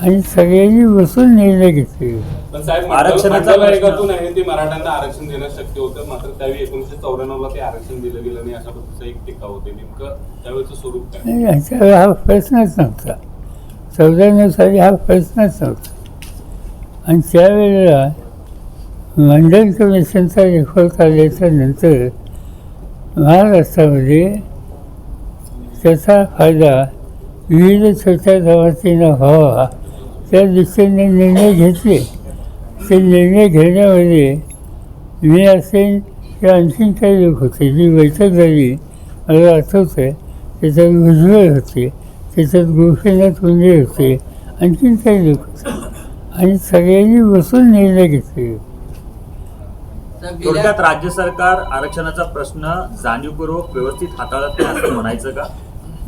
आणि सगळ्यांनी बसून निर्णय घेतले. पण साहेब आरक्षणाचा आयोगातून आहे ते मराठ्यांना आरक्षण देणं शक्य होतं. मात्र त्यावेळी चौऱ्याण्णवला ते आरक्षण दिलं गेलं नाही अशा पद्धतीचा एक टीका होते. नेमकं त्यावेळेचं स्वरूप काय? ह्याच्यावर हा प्रश्नच नव्हता. चौऱ्याण्णव साली हा प्रश्नच नव्हता. आणि त्यावेळेला मंडल कमिशनचा रिपोर्ट आल्याच्यानंतर महाराष्ट्रामध्ये त्याचा फायदा विविध छोट्या जमातींना व्हावा त्या दिशेने निर्णय घेतले. ते निर्णय घेण्यामध्ये मी असेल किंवा आणखीन काही लोक होते. जी बैठक झाली मला आठवतं आहे त्याच्यात भुजबळ होते त्याच्यात गोपीनाथ मुंडे होते आणखीन काही लोक होते. आणि सगळ्यांनी बसून निर्णय घेतले. थोडक्यात राज्य सरकार आरक्षणाचा प्रश्न जाणीवपूर्वक व्यवस्थित हाताळत नाही असं म्हणायचं का?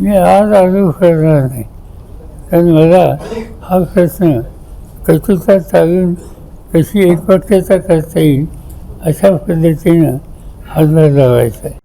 मी आज आलो करणार नाही. कारण मला हा प्रश्न कचुता चालून कशी एकवटता करता येईल अशा पद्धतीनं हातभार लावायचा आहे.